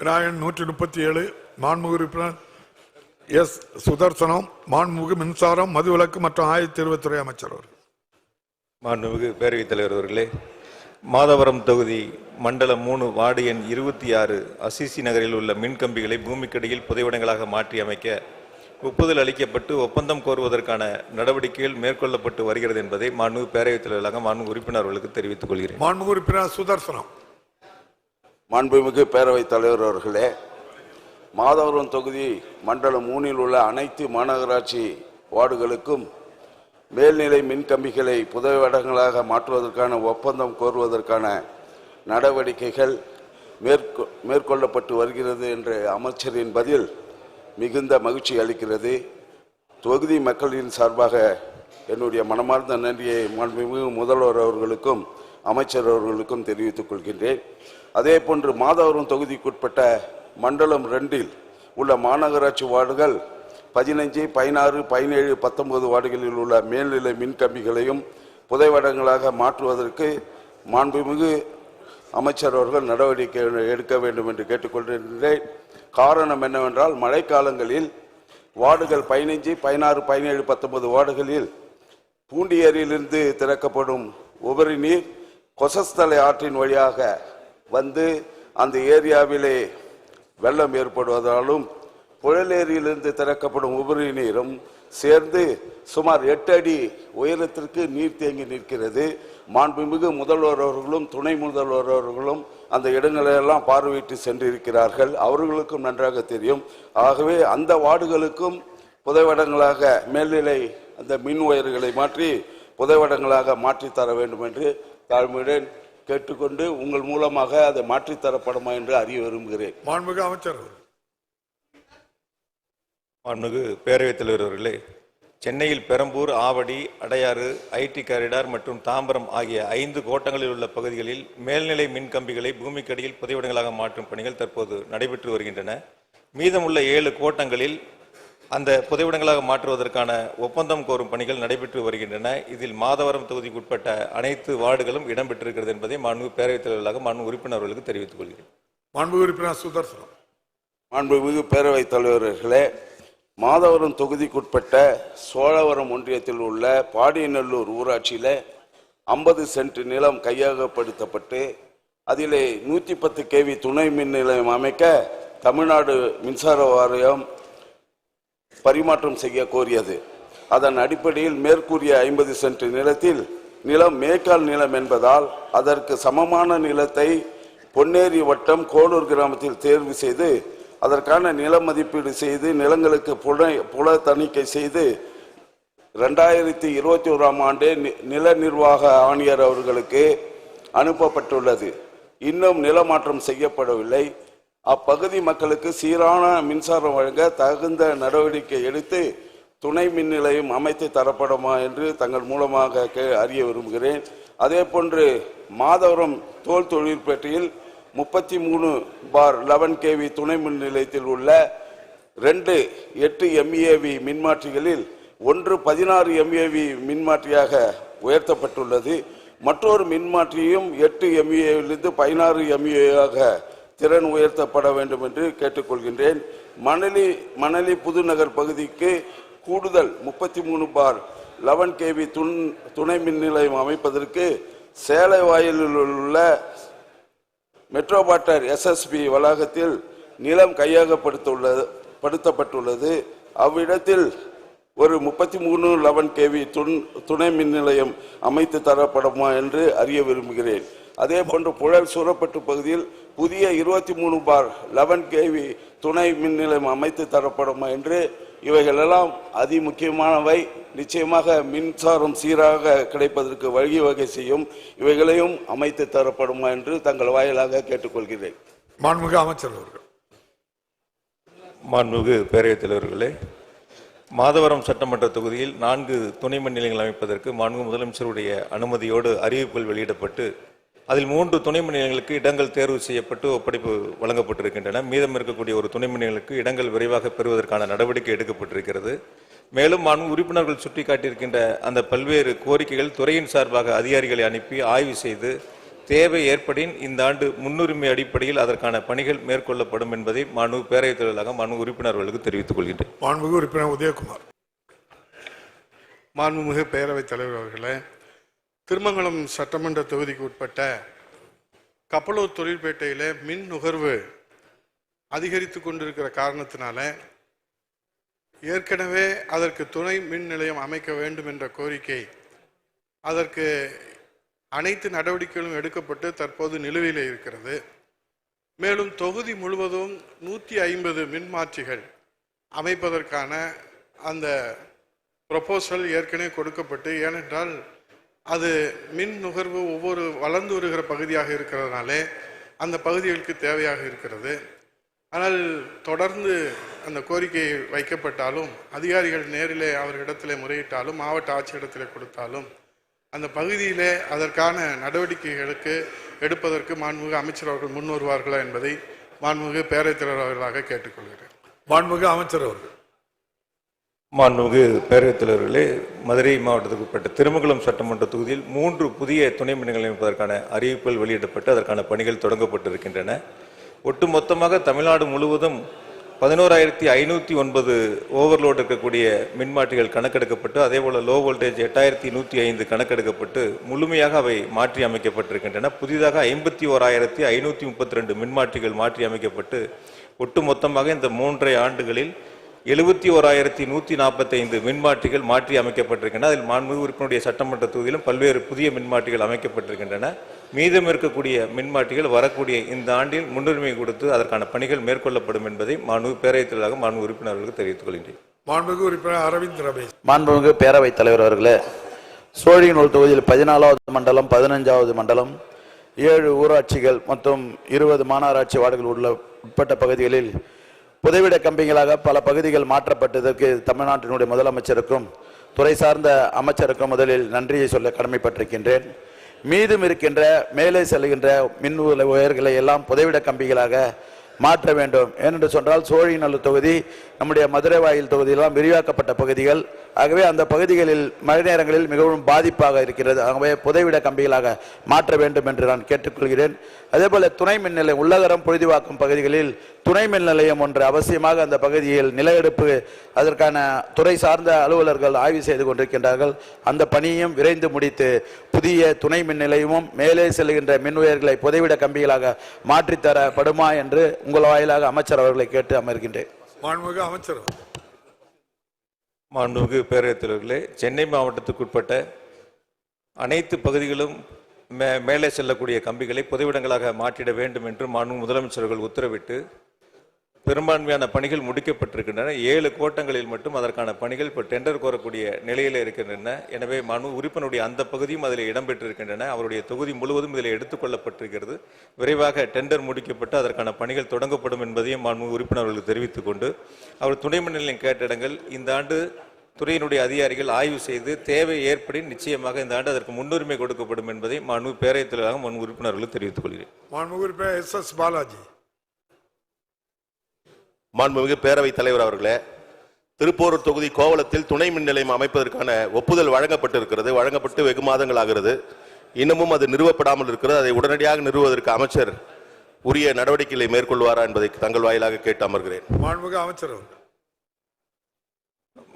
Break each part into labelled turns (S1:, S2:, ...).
S1: விநாயகன் நூற்றி முப்பத்தி ஏழு மாண்புமிகு உறுப்பினர் எஸ். சுதர்சனம் மாண்புமிகு மின்சாரம் மதுவிலக்கு மற்றும் ஆயத்த இருபத்துறை அமைச்சர் அவர்கள்.
S2: மாண்புமிகு பேரவைத் தலைவர் அவர்களே மாதவரம் தொகுதி மண்டலம் மூணு வார்டு எண் இருபத்தி ஆறு அசிசி நகரில் உள்ள மின்கம்பிகளை பூமிக்கடியில் புதைவடங்களாக மாற்றி அமைக்க ஒப்புதல் அளிக்கப்பட்டு ஒப்பந்தம் கோருவதற்கான நடவடிக்கைகள் மேற்கொள்ளப்பட்டு வருகிறது என்பதை மாண்புமிகு பேரவைத் தலைவராக மாண்புமிகு உறுப்பினர் அவர்களுக்கு தெரிவித்துக் கொள்கிறேன்.
S1: மாண்புமிகு உறுப்பினர் சுதர்சனம்
S3: மாண்புமிகு பேரவைத் தலைவர் அவர்களே மாதவரம் தொகுதி மண்டலம் மூணில் உள்ள அனைத்து மாநகராட்சி வார்டுகளுக்கும் மேல்நிலை மின்கம்பிகளை புதைவடங்களாக மாற்றுவதற்கான ஒப்பந்தம் கோருவதற்கான நடவடிக்கைகள் மேற்கொ மேற்கொள்ளப்பட்டு வருகிறது என்ற அமைச்சரின் பதில் மிகுந்த மகிழ்ச்சி அளிக்கிறது. தொகுதி மக்களின் சார்பாக என்னுடைய மனமார்ந்த நன்றியை மாண்புமிகு முதல்வர் அவர்களுக்கும் அமைச்சர் அவர்களுக்கும் தெரிவித்துக் கொள்கின்றேன். அதே போன்று மாதவரம் தொகுதிக்குட்பட்ட மண்டலம் ரெண்டில் உள்ள மாநகராட்சி வார்டுகள் பதினைஞ்சு பதினாறு பதினேழு பத்தொன்பது வார்டுகளில் உள்ள மேல்நிலை மின்கம்பிகளையும் புதைவடங்களாக மாற்றுவதற்கு மாண்புமிகு அமைச்சர் அவர்கள் நடவடிக்கை எடுக்க வேண்டும் என்று கேட்டுக்கொள்கின்றேன் காரணம் என்னவென்றால் மழைக்காலங்களில் வார்டுகள் பதினைஞ்சு பதினாறு பதினேழு பத்தொன்பது வார்டுகளில் பூண்டியேரியிலிருந்து திறக்கப்படும் உபரி நீர் கொசஸ்தலை ஆற்றின் வழியாக வந்து அந்த ஏரியாவிலே வெள்ளம் ஏற்படுவதாலும் புழலேரியிலிருந்து திறக்கப்படும் உபரி நீரும் சேர்ந்து சுமார் எட்டு அடி உயரத்திற்கு நீர் தேங்கி நிற்கிறது. மாண்புமிகு முதல்வர் அவர்களும் துணை முதல்வர் அவர்களும் அந்த இடங்களெல்லாம் பார்வையிட்டு சென்றிருக்கிறார்கள். அவர்களுக்கும் நன்றாக தெரியும். ஆகவே அந்த வார்டுகளுக்கும் புதைவடங்களாக மேல்நிலை அந்த மின் ஒயர்களை மாற்றி புதைவடங்களாக மாற்றித்தர வேண்டும் என்று தாழ்மையுடன் கேட்டுக்கொண்டு உங்கள் மூலமாக அதை மாற்றித் தரப்படுமா என்று அறிய விரும்புகிறேன்.
S1: மாண்புமிகு அமைச்சர் அவர்கள்.
S2: மாண்புமிகு பேரவைத் தலைவர் அவர்களே சென்னையில் பெரம்பூர் ஆவடி அடையாறு ஐடி காரிடார் மற்றும் தாம்பரம் ஆகிய ஐந்து கோட்டங்களில் உள்ள பகுதிகளில் மேல்நிலை மின்கம்பிகளை பூமிக்கடியில் புதைவடங்களாக மாற்றும் பணிகள் தற்போது நடைபெற்று வருகின்றன. மீதமுள்ள ஏழு கோட்டங்களில் அந்த புதைவடங்களாக மாற்றுவதற்கான ஒப்பந்தம் கோரும் பணிகள் நடைபெற்று வருகின்றன. இதில் மாதவரம் தொகுதிக்குட்பட்ட அனைத்து வார்டுகளும் இடம்பெற்றிருக்கிறது என்பதை மாண்புமிகு பேரவைத் தலைவர்களாக மாண்பு உறுப்பினர்களுக்கு தெரிவித்துக் கொள்கிறேன்.
S1: மாண்புமிகு உறுப்பினர் சுதர்சனம்.
S3: மாண்புமிகு பேரவைத் தலைவர்களே மாதவரம் தொகுதிக்குட்பட்ட சோழவரம் ஒன்றியத்தில் உள்ள பாடியநல்லூர் ஊராட்சியில் ஐம்பது சென்ட் நிலம் கையகப்படுத்தப்பட்டு அதிலே நூற்றி பத்து கேவி துணை மின் நிலையம் அமைக்க தமிழ்நாடு மின்சார வாரியம் பரிமாற்றம் செய்ய கோரியது. அதன் அடிப்படையில் மேற்கூறிய ஐம்பது சென்ட் நிலத்தில் நிலம் மேக்கால் நிலம் என்பதால் அதற்கு சமமான நிலத்தை பொன்னேரி வட்டம் கோளூர் கிராமத்தில் தேர்வு செய்து அதற்கான நில மதிப்பீடு செய்து நிலங்களுக்கு புல புல தணிக்கை செய்து ரெண்டாயிரத்தி இருபத்தி ஓராம் ஆண்டு நி- நில நிர்வாக ஆணையர் அவர்களுக்கு அனுப்பப்பட்டுள்ளது. இன்னும் நிலமாற்றம் செய்யப்படவில்லை. அப்பகுதி மக்களுக்கு சீரான மின்சாரம் வழங்க தகுந்த நடவடிக்கை எடுத்து துணை மின் நிலையம் அமைத்து தரப்படுமா என்று தங்கள் மூலமாக கே- அறிய விரும்புகிறேன். அதே போன்று மாதவரம் தோல் தொழிற்பேட்டையில் முப்பத்தி மூணு பார் லெவன் கேவி துணை மின் நிலையத்தில் உள்ள ரெண்டு எட்டு எம்ஏவி மின்மாற்றிகளில் ஒன்று பதினாறு எம்ஏவி மின்மாற்றியாக உயர்த்தப்பட்டுள்ளது. மற்றொரு மின்மாற்றியும் எட்டு எம்ஏவிலிருந்து பதினாறு எம்ஏவாக திறன் உயர்த்தப்பட வேண்டும் என்று கேட்டுக்கொள்கின்றேன். மணலி மணலி புதுநகர் பகுதிக்கு கூடுதல் முப்பத்தி மூணு பார் லெவன் கேவி துண் துணை மின் நிலையம் அமைப்பதற்கு சேலை வாயிலில் உள்ள மெட்ரோபாட்டர் எஸ்எஸ்பி வளாகத்தில் நிலம் கையகப்படுத்துள்ளது படுத்தப்பட்டுள்ளது. அவ்விடத்தில் ஒரு முப்பத்தி மூணு லெவன் கேவி துண் துணை மின் நிலையம் அமைத்து தரப்படுமா என்று அறிய விரும்புகிறேன். அதே போன்று புழல் சூரப்பட்டு பகுதியில் புதிய இருபத்தி மூணு பார் லெவன் கேவி துணை மின் நிலையம் அமைத்து தரப்படுமா என்று இவைகளெல்லாம் அதி முக்கியமானவை. நிச்சயமாக மின்சாரம் சீராக கிடைப்பதற்கு வழிவகை செய்யும் இவைகளையும் அமைத்து தரப்படுமா என்று தங்கள் வாயிலாக கேட்டுக்கொள்கிறேன்.
S1: மாண்புமிகு அமைச்சர் அவர்கள்.
S2: மாண்புமிகு பேரவைத் தலைவர்களே மாதவரம் சட்டமன்ற தொகுதியில் நான்கு துணை மின் நிலையங்கள் அமைப்பதற்கு மாண்பு முதலமைச்சருடைய அனுமதியோடு அறிவிப்புகள் வெளியிடப்பட்டு அதில் மூன்று துணை மின் நிலையங்களுக்கு இடங்கள் தேர்வு செய்யப்பட்டு ஒப்படைப்பு வழங்கப்பட்டிருக்கின்றன. மீதம் இருக்கக்கூடிய ஒரு துணை மின் நிலையங்களுக்கு இடங்கள் விரைவாக பெறுவதற்கான நடவடிக்கை எடுக்கப்பட்டிருக்கிறது. மேலும் மாண்பு உறுப்பினர்கள் சுட்டிக்காட்டியிருக்கின்ற அந்த பல்வேறு கோரிக்கைகள் துறையின் சார்பாக அதிகாரிகளை அனுப்பி ஆய்வு செய்து தேவை ஏற்படின் இந்த ஆண்டு முன்னுரிமை அடிப்படையில் அதற்கான பணிகள் மேற்கொள்ளப்படும் என்பதை மனு பேரவைத் தலைவராக மனு உறுப்பினர்களுக்கு தெரிவித்துக் கொள்கின்றேன்.
S1: உறுப்பினர் உதயகுமார்.
S4: மாண்புமிகு பேரவைத் தலைவர் அவர்களே திருமங்கலம் சட்டமன்ற தொகுதிக்கு உட்பட்ட கப்பலூர் தொழிற்பேட்டையில் மின் நுகர்வு அதிகரித்து கொண்டிருக்கிற காரணத்தினால ஏற்கனவே அதற்கு துணை மின் நிலையம் அமைக்க வேண்டும் என்ற கோரிக்கை அதற்கு அனைத்து நடவடிக்கைகளும் எடுக்கப்பட்டு தற்போது நிலுவையில் இருக்கிறது. மேலும் தொகுதி முழுவதும் நூற்றி ஐம்பது மின்மாற்றிகள் அமைப்பதற்கான அந்த ப்ரொபோசல் ஏற்கனவே கொடுக்கப்பட்டு ஏனென்றால் அது மின் நுகர்வு ஒவ்வொரு வளர்ந்து வருகிற பகுதியாக இருக்கிறதுனாலே அந்த பகுதிகளுக்கு தேவையாக இருக்கிறது. ஆனால் தொடர்ந்து அந்த கோரிக்கை வைக்கப்பட்டாலும் அதிகாரிகள் நேரிலே அவர்களிடத்திலே முறையிட்டாலும் மாவட்ட ஆட்சியிடத்திலே கொடுத்தாலும் அந்த பகுதியிலே அதற்கான நடவடிக்கைகளுக்கு எடுப்பதற்கு மாண்புமிகு அமைச்சர் அவர்கள் முன் வருவார்களா என்பதை மாண்புமிகு பேரவைத் தலைவர் அவர்களாக கேட்டுக்கொள்கிறேன்.
S1: மாண்புமிகு அமைச்சர் அவர்கள்.
S2: மாண்புமிகு பேரவைத் தலைவர்களே மதுரை மாவட்டத்துக்கு உட்பட்ட திருமங்கலம் சட்டமன்ற தொகுதியில் மூன்று புதிய துணை மின்னங்கள் அமைப்பதற்கான அறிவிப்புகள் வெளியிடப்பட்டு அதற்கான பணிகள் தொடங்கப்பட்டிருக்கின்றன. ஒட்டுமொத்தமாக தமிழ்நாடு முழுவதும் பதினோராயிரத்தி ஐநூற்றி ஒன்பது ஓவர்லோடு இருக்கக்கூடிய மின்மாற்றிகள் கணக்கெடுக்கப்பட்டு அதேபோல் லோ வோல்டேஜ் எட்டாயிரத்தி நூற்றி ஐந்து கணக்கெடுக்கப்பட்டு முழுமையாக அவை மாற்றி அமைக்கப்பட்டிருக்கின்றன. புதிதாக ஐம்பத்தி ஓராயிரத்தி ஐநூற்றி முப்பத்தி ரெண்டு மின்மாற்றிகள் மாற்றி அமைக்கப்பட்டு ஒட்டுமொத்தமாக இந்த மூன்றரை ஆண்டுகளில் எழுபத்தி ஓராயிரத்தி நூற்றி நாற்பத்தைந்து மின்மாற்றிகள் மாற்றி அமைக்கப்பட்டிருக்கின்றன. அதில் மாண்புமிகு உறுப்பினருடைய சட்டமன்ற தொகுதியிலும் பல்வேறு புதிய மின்மாற்றிகள் அமைக்கப்பட்டிருக்கின்றன. மீதம் இருக்கக்கூடிய மின்மாற்றிகள் வரக்கூடிய இந்த ஆண்டில் முன்னுரிமை கொடுத்து அதற்கான பணிகள் மேற்கொள்ளப்படும் என்பதை மாண்பு பேரவைத் தலைவராக மாண்பு உறுப்பினர்களுக்கு தெரிவித்துக் கொள்கின்றேன்.
S1: மாண்புமிகு உறுப்பினர் அரவிந்த் ரமேஷ்.
S5: மாண்புமிகு பேரவைத் தலைவர் அவர்களே சோழிங்கநல்லூர் தொகுதியில் பதினாலாவது மண்டலம் பதினஞ்சாவது மண்டலம் ஏழு ஊராட்சிகள் மற்றும் இருபது மாநகராட்சி வார்டுகள் உள்ள உட்பட்ட பகுதிகளில் புதைவிட கம்பிகளாக பல பகுதிகள் மாற்றப்பட்டதற்கு தமிழ்நாட்டினுடைய முதலமைச்சருக்கும் துறை சார்ந்த அமைச்சருக்கும் முதலில் நன்றியை சொல்ல கடமைப்பட்டிருக்கின்றேன். மீதும் இருக்கின்ற மேலே செல்கின்ற மின் உல- உயர்களை எல்லாம் புதைவிட கம்பிகளாக மாற்ற வேண்டும். ஏனென்று சொன்னால் சோழிநல்லூர் தொகுதி நம்முடைய மதுரை வாயில் தொகுதியெல்லாம் விரிவாக்கப்பட்ட பகுதிகள். ஆகவே அந்த பகுதிகளில் மழை நேரங்களில் மிகவும் பாதிப்பாக இருக்கிறது. ஆகவே புதைவிட கம்பிகளாக மாற்ற வேண்டும் என்று நான் கேட்டுக்கொள்கிறேன். அதேபோல் துணை மின் நிலையம் உள்ளகரம் பொழுதுவாக்கும் பகுதிகளில் துணை மின் நிலையம் ஒன்று அவசியமாக அந்த பகுதியில் நில எடுப்பு அதற்கான துறை சார்ந்த அலுவலர்கள் ஆய்வு செய்து கொண்டிருக்கின்றார்கள். அந்த பணியும் விரைந்து முடித்து புதிய துணை மின் நிலையமும் மேலே செல்கின்ற மின் உயர்களை புதைவிட கம்பிகளாக மாற்றித்தரப்படுமா என்று உங்கள் வாயிலாக அமைச்சர் அவர்களை கேட்டு அமர்கின்றேன்.
S1: மாண்புமிகு அமைச்சர்
S2: மாண்புமிகு பேரவைத்தலைவர்களே சென்னை மாவட்டத்துக்குட்பட்ட அனைத்து பகுதிகளும் மே மேலே செல்லக்கூடிய கம்பிகளை புதைவிடங்களாக மாற்றிட வேண்டும் என்று மாண்பு முதலமைச்சர்கள் உத்தரவிட்டு பெரும்பான்மையான பணிகள் முடிக்கப்பட்டிருக்கின்றன. ஏழு கோட்டங்களில் மட்டும் அதற்கான பணிகள் இப்போ டெண்டர் கோரக்கூடிய நிலையில் இருக்கின்றன. எனவே மனு உறுப்பினருடைய அந்த பகுதியும் அதில் இடம்பெற்றிருக்கின்றன. அவருடைய தொகுதி முழுவதும் இதில் எடுத்துக்கொள்ளப்பட்டிருக்கிறது. விரைவாக டெண்டர் முடிக்கப்பட்டு அதற்கான பணிகள் தொடங்கப்படும் என்பதையும் மனு உறுப்பினர்களுக்கு தெரிவித்துக் கொண்டு அவர் துணை மின் நிலையம் கேட்ட இடங்கள் இந்த ஆண்டு துறையினுடைய அதிகாரிகள் ஆய்வு செய்து தேவை ஏற்படின் நிச்சயமாக இந்த ஆண்டு அதற்கு முன்னுரிமை கொடுக்கப்படும் என்பதை மனு பேரவைத் தலைவராக மனு உறுப்பினர்களுக்கு தெரிவித்துக் கொள்கிறேன்.
S1: மனு உறுப்பினர் எஸ் எஸ் பாலாஜி.
S6: மாண்புமிகு பேரவைத் தலைவர் அவர்களே திருப்போர் தொகுதி கோவளத்தில் துணை மின் நிலையம் அமைப்பதற்கான ஒப்புதல் வழங்கப்பட்டிருக்கிறது. வழங்கப்பட்டு வெகு மாதங்களாகிறது. இன்னமும் அது நிறுவப்படாமல் இருக்கிறது. அதை உடனடியாக நிறுவுவதற்கு அமைச்சர் உரிய நடவடிக்கைகளை மேற்கொள்வாரா என்பதை தங்கள் வாயிலாக கேட்டு அமர்கிறேன்.
S1: மாண்புமிகு அமைச்சர் அவர்கள்.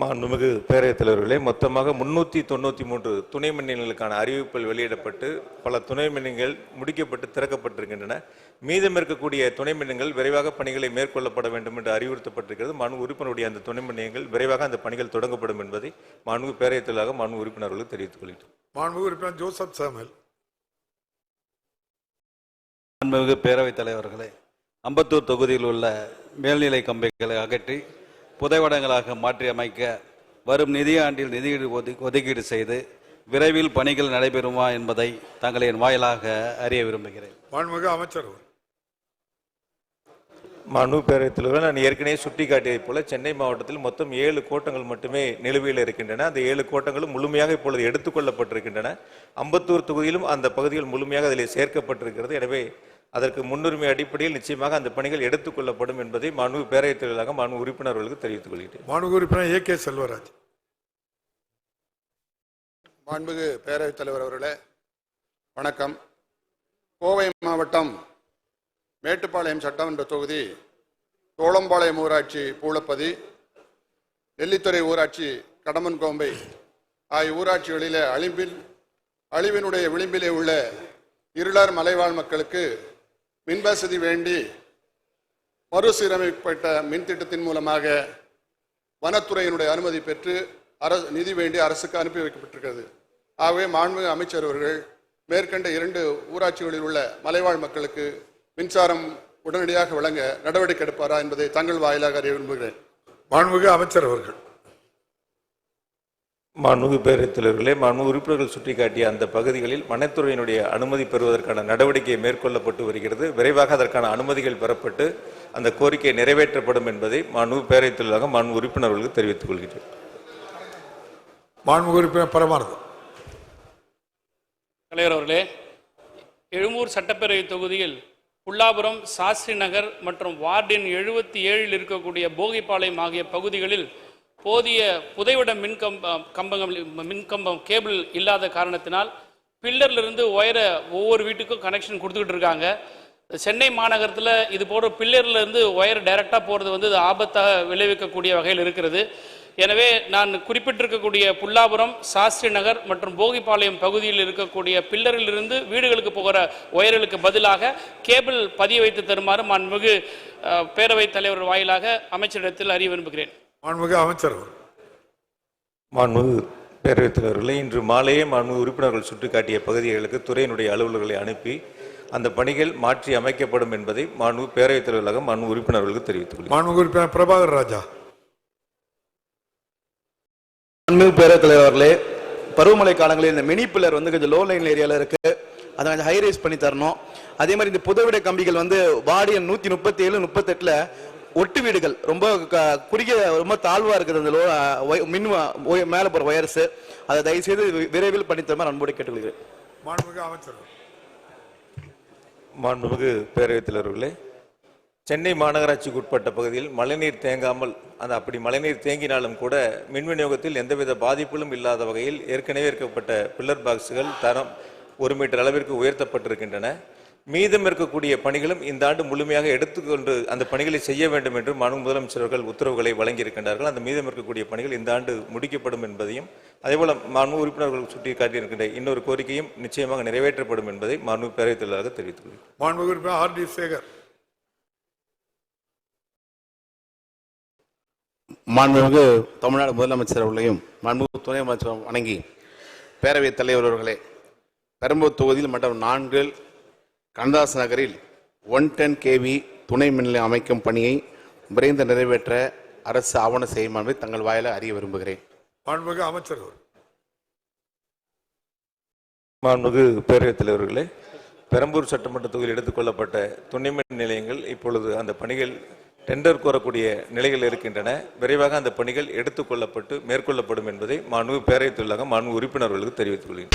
S2: மாண்புமிகு பேரவைத் தலைவர்களே மொத்தமாக முன்னூற்றி தொண்ணூற்றி மூன்று துணை மின்நிலையங்களுக்கான அறிவிப்புகள் வெளியிடப்பட்டு பல துணை மின்நிலையங்கள் முடிக்கப்பட்டு திறக்கப்பட்டிருக்கின்றன. மீதம் இருக்கக்கூடிய துணை மின்நிலையங்கள் விரைவாக பணிகளை மேற்கொள்ளப்பட வேண்டும் என்று அறிவுறுத்தப்பட்டிருக்கிறது. மாண்பு உறுப்பினருடைய அந்த துணை மின்நிலையங்கள் விரைவாக அந்த பணிகள் தொடங்கப்படும் என்பதை மாண்பு பேரவைத் தலைவராக மாண்பு உறுப்பினர்களுக்கு தெரிவித்துக் கொள்கிறேன்.
S1: மாண்புமிகு உறுப்பினர் ஜோசப் சாமுவேல்.
S7: மாண்புமிகு பேரவைத் தலைவர்களே அம்பத்தூர் தொகுதியில் உள்ள மேல்நிலை கம்பிகளை அகற்றி புதைவடங்களாக மாற்றி அமைக்க வரும் நிதியாண்டில் நிதியீடு ஒதுக்- ஒதுக்கீடு செய்து விரைவில் பணிகள் நடைபெறுமா என்பதை தங்களின் வாயிலாக அறிய விரும்புகிறேன்.
S1: மாண்புமிகு அமைச்சர்
S2: பேரவைத் தலைவர் நான் ஏற்கனவே சுட்டிக்காட்டியதைப் போல சென்னை மாவட்டத்தில் மொத்தம் ஏழு கோட்டங்கள் மட்டுமே நிலுவையில் இருக்கின்றன. அந்த ஏழு கோட்டங்களும் முழுமையாக இப்பொழுது எடுத்துக்கொள்ளப்பட்டிருக்கின்றன அம்பத்தூர் தொகுதியிலும் அந்த பகுதிகள் முழுமையாக அதில் சேர்க்கப்பட்டிருக்கிறது. எனவே அதற்கு முன்னுரிமை அடிப்படையில் நிச்சயமாக அந்த பணிகள் எடுத்துக்கொள்ளப்படும் என்பதை மாண்பு பேரவைத் தலைவராக மாண்பு உறுப்பினர்களுக்கு தெரிவித்துக் கொள்கிறேன்
S1: மாண்புமிகு உறுப்பினர் ஏ கே செல்வராஜ்.
S8: மாண்புகு பேரவைத் தலைவர் அவர்களே வணக்கம்.
S4: கோவை மாவட்டம் மேட்டுப்பாளையம் சட்டமன்ற தொகுதி தோளம்பாளையம் ஊராட்சி பூளப்பதி நெல்லித்துறை ஊராட்சி கடம்பன் கோம்பை ஆகிய ஊராட்சிகளிலே அழிம்பில் அழிவினுடைய விளிம்பிலே உள்ள இருளர் மலைவாழ் மக்களுக்கு மின்வசதி வேண்டி மறுசீரமைக்கப்பட்ட மின் திட்டத்தின் மூலமாக வனத்துறையினுடைய அனுமதி பெற்று அரசு நிதி வேண்டி அரசுக்கு அனுப்பி வைக்கப்பட்டிருக்கிறது. ஆகவே மாண்புமிகு அமைச்சர் அவர்கள் மேற்கண்ட இரண்டு ஊராட்சிகளில் உள்ள மலைவாழ் மக்களுக்கு மின்சாரம் உடனடியாக வழங்க நடவடிக்கை எடுப்பாரா என்பதை தங்கள் வாயிலாக அறிய விரும்புகிறேன்.
S1: மாண்புமிகு அமைச்சர் அவர்கள்
S2: மாண்புமிகு பேரவைத் தலைவர்களே மாண்புமிகு உறுப்பினர்கள் சுட்டிக்காட்டிய அந்த பகுதிகளில் வனத்துறையினுடைய அனுமதி பெறுவதற்கான நடவடிக்கை மேற்கொள்ளப்பட்டு வருகிறது. விரைவாக அதற்கான அனுமதிகள் பெறப்பட்டு அந்த கோரிக்கை நிறைவேற்றப்படும் என்பதை மாண்புமிகு பேரவைத் தலைவராக மாண்பு உறுப்பினர்களுக்கு தெரிவித்துக் கொள்கிறேன்.
S1: உறுப்பினர் பரமானந்தம்
S9: தலைவர் அவர்களே எழும்பூர் சட்டப்பேரவை தொகுதியில் புல்லாபுரம் சாஸ்திரி நகர் மற்றும் வார்டின் எழுபத்தி ஏழில் இருக்கக்கூடிய போகிப்பாளையம் ஆகிய பகுதிகளில் போதிய புதைவிட மின்கம் கம்பங்கள் மின்கம்பம் கேபிள் இல்லாத காரணத்தினால் பில்லர்லேருந்து ஒயரை ஒவ்வொரு வீட்டுக்கும் கனெக்ஷன் கொடுத்துக்கிட்டு இருக்காங்க. சென்னை மாநகரத்தில் இது போன்ற பில்லர்லேருந்து ஒயர் டைரெக்டாக போகிறது வந்து இது ஆபத்தாக விளைவிக்கக்கூடிய வகையில் இருக்கிறது. எனவே நான் குறிப்பிட்டிருக்கக்கூடிய புல்லாபுரம் சாஸ்திரி நகர் மற்றும் போகிப்பாளையம் பகுதியில் இருக்கக்கூடிய பில்லரிலிருந்து வீடுகளுக்கு போகிற ஒயர்களுக்கு பதிலாக கேபிள் பதிய வைத்து தருமாறு மாண்புமிகு மிகு பேரவைத் தலைவர் வாயிலாக அமைச்சரிடத்தில் அறிய விரும்புகிறேன்.
S1: மாண்புமிகு அமைச்சர் அவர்கள்.
S2: மாண்புமிகு பேரவைத் தலைவர்களே இன்று மாலையே மாண்புமிகு உறுப்பினர்கள் சுட்டிக்காட்டிய பகுதிகளுக்கு துறையினுடைய அலுவலர்களை அனுப்பி அந்த பணிகள் மாற்றி அமைக்கப்படும் என்பதை மாண்புமிகு பேரவைத் தலைவர்களாக மாண்புமிகு உறுப்பினர்களுக்கு தெரிவித்துக் கொள்கிறேன்.
S1: மாண்புமிகு உறுப்பினர் பிரபாகர் ராஜா.
S10: அன்பு பேரவைத் தலைவர்களே பருவமழை காலங்களில் இந்த மினி பில்லர் வந்து கொஞ்சம் லோ லைன் ஏரியால இருக்கு. அதை கொஞ்சம் ஹை ரைஸ் பண்ணி தரணும். அதே மாதிரி இந்த புதவிட கம்பிகள் வந்து வார்டு எண் நூத்தி முப்பத்தி ஏழு முப்பத்தெட்டுல ஒட்டு வீடுகள். ரொம்ப க- குறுகிய ரொம்ப தாழ்வா இருக்குது அந்த லோ மின் மேல போற ஒயர்ஸ் அதை தயவு செய்து வி- விரைவில் பண்ணி தருமாறு அன்போடு கேட்டுக்கொள்கிறேன்.
S1: மாண்புமிகு அமைச்சர். அவர்கள்.
S2: மாண்புமிகு பேரவைத் தலைவர்களே சென்னை மாநகராட்சிக்கு உட்பட்ட பகுதியில் மழைநீர் தேங்காமல் அந்த அப்படி மழைநீர் தேங்கினாலும் கூட மின் விநியோகத்தில் எந்தவித பாதிப்புகளும் இல்லாத வகையில் ஏற்கனவே இருக்கப்பட்ட பில்லர் பாக்ஸுகள் தரம் ஒரு மீட்டர் அளவிற்கு உயர்த்தப்பட்டிருக்கின்றன. மீதம் இருக்கக்கூடிய பணிகளும் இந்த ஆண்டு முழுமையாக எடுத்துக்கொண்டு அந்த பணிகளை செய்ய வேண்டும் என்று மாண்பு முதலமைச்சர்கள் உத்தரவுகளை வழங்கியிருக்கின்றார்கள். அந்த மீதம் இருக்கக்கூடிய பணிகள் இந்த ஆண்டு முடிக்கப்படும் என்பதையும் அதேபோல மாண்பு உறுப்பினர்கள் சுட்டி காட்டியிருக்கின்ற இன்னொரு கோரிக்கையும் நிச்சயமாக நிறைவேற்றப்படும் என்பதை மாண்பு பேரவைத் தலைவராக தெரிவித்துக் கொள்கிறேன்
S1: மாண்புமிகு உறுப்பினர் ஆர். டி. சேகர்.
S11: மாண்புமிகு தமிழ்நாடு முதலமைச்சர் அவர்களையும் மாண்புமிகு துணை அமைச்சர் வணங்கி பேரவைத் தலைவர் அவர்களே பெரம்பூர் தொகுதியில் மட்டம் நான்கு கண்ணதாஸ் நகரில் ஒன் டென் கேவி துணை மின் நிலையம் அமைக்கும் பணியை விரைந்து நிறைவேற்ற அரசு ஆவண செய்யும் என்பதை தங்கள் வாயில அறிய விரும்புகிறேன்.
S1: மாண்புமிகு அமைச்சர் அவர்கள்.
S2: மாண்புமிகு பேரவைத் தலைவர்களே பெரம்பூர் சட்டமன்ற தொகுதியில் எடுத்துக்கொள்ளப்பட்ட துணை மின் நிலையங்கள் இப்பொழுது அந்த பணிகள் டெண்டர் கோரக்கூடிய நிலைகள் இருக்கின்றன. விரைவாக அந்த பணிகள் எடுத்துக்கொள்ளப்பட்டு மேற்கொள்ளப்படும் என்பதை மாண்புமிகு பேரவைத் தலைவராக மாண்பு உறுப்பினர்களுக்கு தெரிவித்துக் கொள்கிறேன்